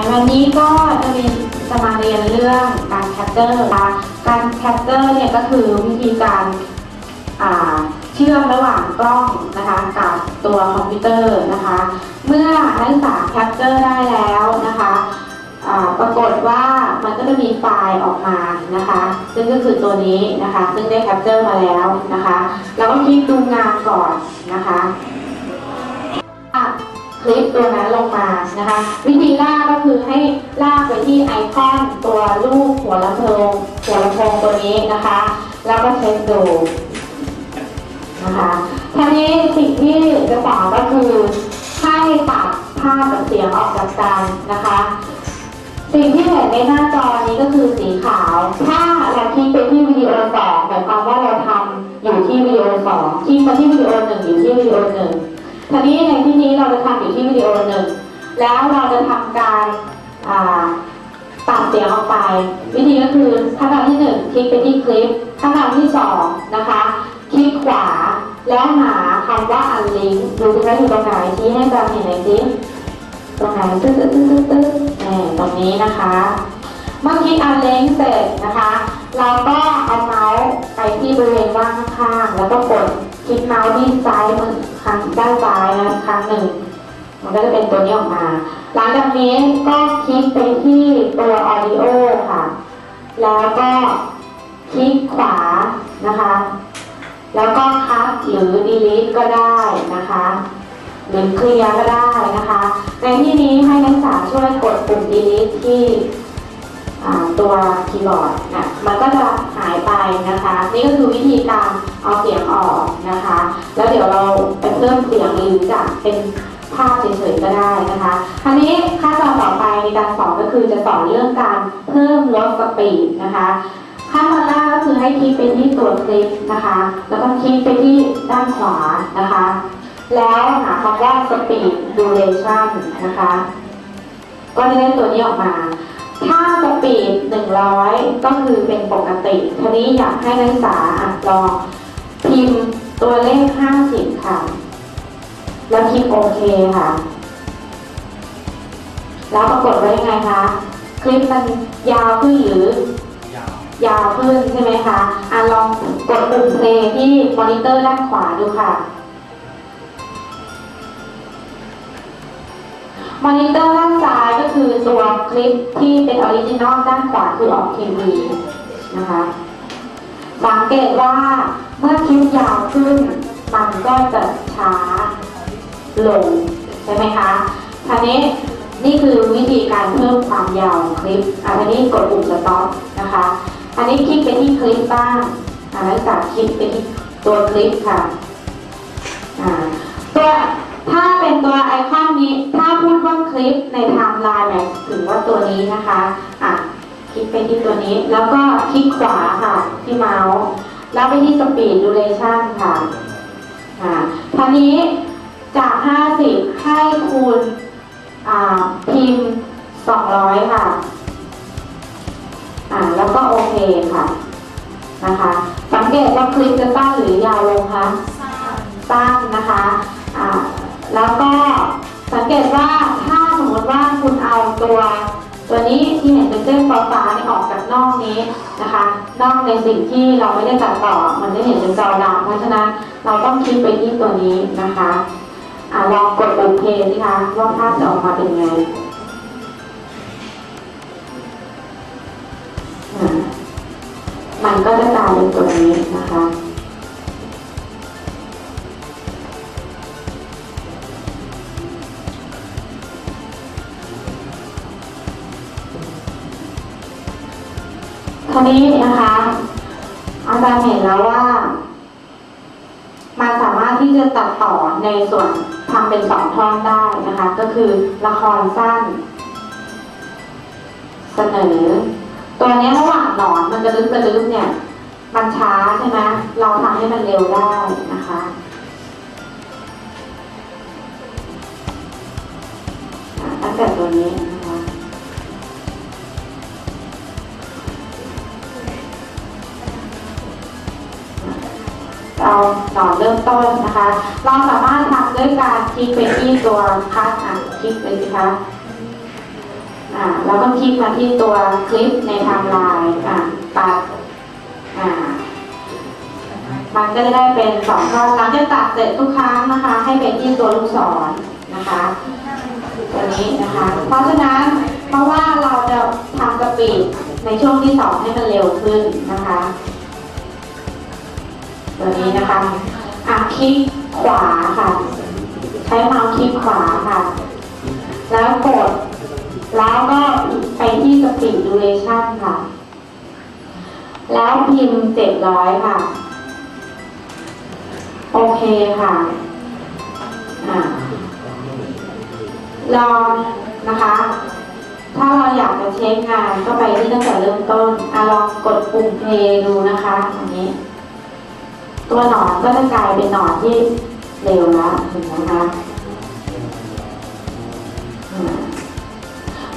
ะวันนี้ก็จะมีจะมาเรียนเรื่องการแคปเจอร์นะคะการแคปเจอร์เนี่ยก็คือวิธีการเชื่อมระหว่างกล้องนะคะกับตัวคอมพิวเตอร์นะคะ เมื่อนักศึกษาแคปเจอร์ได้แล้วนะคะปรากฏว่ามันก็จะมีไฟล์ออกมานะคะ ซึ่งก็คือตัวนี้นะคะ ซึ่งได้แคปเจอร์มาแล้วนะคะเราก็คลิกดูงานก่อนนะคะ ลิปตัวนั้นลงมานะคะ วิธีลากก็คือให้ลากไปที่ไอคอนตัวรูปหัวลำโพงหัวลำโพงตัวนี้นะคะ แล้วก็เช็คดูนะคะทีนี้สิ่งที่จะสอนก็คือให้ตัดภาพกับเสียงออกจากกันนะคะ สิ่งที่เห็นในหน้าจอนี้ก็คือสีขาว ถ้าเราคลิกไปที่วิดีโอสองหมายความว่าเราทำอยู่ที่วิดีโอสองคลิกมาที่วิดีโอหนึ่งอยู่ที่วิดีโอหนึ่ง ทีนี้ในที่นี้เราจะทำอยู่ที่วิดีโอหนึ่ง แล้วเราจะทำการตัดเสียงออกไป วิธีก็คือขั้นตอนที่หนึ่งคลิกไปที่คลิปขั้นตอนที่สองนะคะ คลิกขวาแล้วหาคำว่าอันลิงดูสิว่าอยู่ตรงไหนชี้ให้อาจารย์เห็นหน่อยสิตรงไหนตึ๊ดตึ๊ดตึ๊ดตึ๊ดตึ๊ตรงนี้นะคะ เมื่อคลิกอันลิงเสร็จนะคะ เราก็เอาเมาส์ไปที่บริเวณว่างข้าง แล้วก็กดคลิกเมาส์ที่ซ้ายมือครั้งด้านซ้ายนะครั้งหนึ่ง มันก็จะเป็นตัวนี้ออกมา หลังจากนี้ก็คลิกไปที่ตัว audio ค่ะ แล้วก็คลิกขวานะคะ แล้วก็คัดหรือ delete ก็ได้นะคะหรือเคลียร์ก็ได้นะคะ ในที่นี้ให้นักศึกษาช่วยกดปุ่ม delete ที่ ตัวคีย์บอร์ดนะมันก็จะหายไปนะคะ นี่ก็คือวิธีการเอาเสียงออกนะคะ แล้วเดี๋ยวเราไปเพิ่มเสียงหรือจะเป็นภาพเฉยๆก็ได้นะคะคราวนี้ขั้นตอนต่อไปในการสอนก็คือจะสอนเรื่องการเพิ่มลดสปีดนะคะขั้นตอนแรกก็คือให้คลิกไปที่ตัวคลิปนะคะ แล้วก็คลิกไปที่ด้านขวานะคะ แล้วหาคำว่า speed duration นะคะ ก็จะได้ตัวนี้ออกมา ถ้าสปีด100 ก็คือเป็นปกติทีนี้อยากให้นักศึกษาอะลองพิมพ์ตัวเลข 50 ค่ะ แล้วคลิกโอเคค่ะ แล้วปรากฏว่ายังไงคะ คลิปมันยาวขึ้นหรือยาวยาวขึ้นใช่ไหมคะอะลองกดปุ่มเพลย์ที่มอนิเตอร์ด้านขวาดูค่ะ มอนิเตอร์ด้านซ้ายก็คือตัวคลิปที่เป็นออริจินอลด้านขวาคือออกทีวีนะคะ สังเกตว่าเมื่อคลิปยาวขึ้น มันก็จะช้าลงใช่ไหมคะทีนี้นี่คือวิธีการเพิ่มความยาวของคลิปอะทีนี้กดปุ่มสต็อปนะคะ อันนี้คลิกไปที่คลิปบ้างอ่าแล้วจากคลิกไปที่ตัวคลิปค่ะอ่าตัว ถ้าเป็นตัวไอคอนนี้ ถ้าพูดว่าคลิปในไทม์ไลน์หมายถึงว่าตัวนี้นะคะอะคลิกไปที่ตัวนี้ แล้วก็คลิกขวาค่ะ ที่เมาส์ แล้วไปที่ speed duration ค่ะอ่าทีนี้จาก 50 ให้คูณอ่าพิมพ์ 200 ค่ะอ่าแล้วก็โอเคค่ะนะคะ สังเกตว่าคลิปจะสั้นหรือยาวลงคะสั้นนะคะอ่า แล้วก็สังเกตว่าถ้าสมมติว่าคุณเอาตัว ตัวนี้ที่เห็นเป็นเส้นฟ้าฟ้าๆนี่ออกจากนอกนี้นะคะนอกในสิ่งที่เราไม่ได้ตัดต่อมันจะเห็นเป็นจอดำเพราะฉะนั้นเราต้องคลิกไปที่ตัวนี้นะคะอ่าลองกดปุ่มเพลย์สิคะว่าภาพจะออกมาเป็นไงมันก็จะกลายเป็นตัวนี้นะคะ คราวนี้นะคะ อาจารย์เห็นแล้วว่า มันสามารถที่จะตัดต่อในส่วนทำเป็นสองท่อนได้นะคะ ก็คือละครสั้น เสนอ ตัวนี้ระหว่างหนอนมันจะลึกจะลึกเนี่ย มันช้าใช่ไหมเราทำให้มันเร็วได้นะคะอะตั้งแต่ตัวนี้ นะคะเราหนอนเริ่มต้นนะคะ เราสามารถทำด้วยการคลิกไปที่ตัวคัดอะคลิกไปสิคะอ่าแล้วก็คลิกมาที่ตัวคลิปในไทม์ไลน์อ่าตัดอ่ามันก็จะได้เป็นสองท่อหลังจากตัดเสร็จทุกครั้งนะคะ ให้ไปที่ตัวลูกศรนะคะตัวนี้นะคะ เพราะฉะนั้นเพราะว่าเราจะทำสปีดในช่วงที่สองให้มันเร็วขึ้นนะคะ ตัวนี้นะคะอะคลิกขวาค่ะ ใช้เมาส์คลิกขวาค่ะ แล้วกด แล้วก็ไปที่สปีดดูเรชั่นค่ะ แล้วพิมพ์เจ็ดร้อยค่ะ โอเคค่ะอ่าลองนะคะ ถ้าเราอยากจะเช็คงานก็ไปที่ตั้งแต่เริ่มต้นอลองกดปุ่มเพลย์ดูนะคะอันนี้ ตัวหนอนก็จะกลายเป็นหนอนที่เร็วแล้วเห็นไหมคะ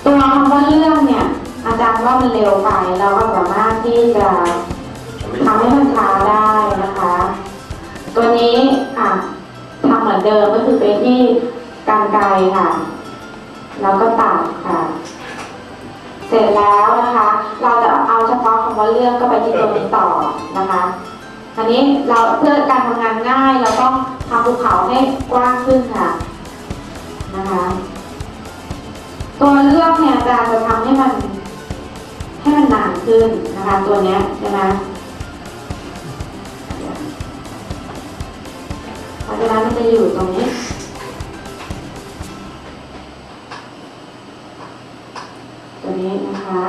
ตัวคำว่าเรื่องเนี่ยอาจารย์ว่ามันเร็วไปเราก็สามารถที่จะทำให้มันช้าได้นะคะ ตัวนี้อะทำเหมือนเดิมก็คือไปที่กรรไกรค่ะ แล้วก็ตัดค่ะ เสร็จแล้วนะคะ เราจะเอาเฉพาะคำว่าเรื่องก็ไปที่ตัวนี้ต่อนะคะ อันนี้เราเพื่อการทำงานง่ายเราต้องทำภูเขาให้กว้างขึ้นค่ะนะคะตัวเลือกเนี่ยจารย์จะทำให้มันให้มันนานขึ้นนะคะตัวเนี้ยใช่ไหมเพราะฉะนั้นมันจะอยู่ตรงนี้ตัวนี้นะคะ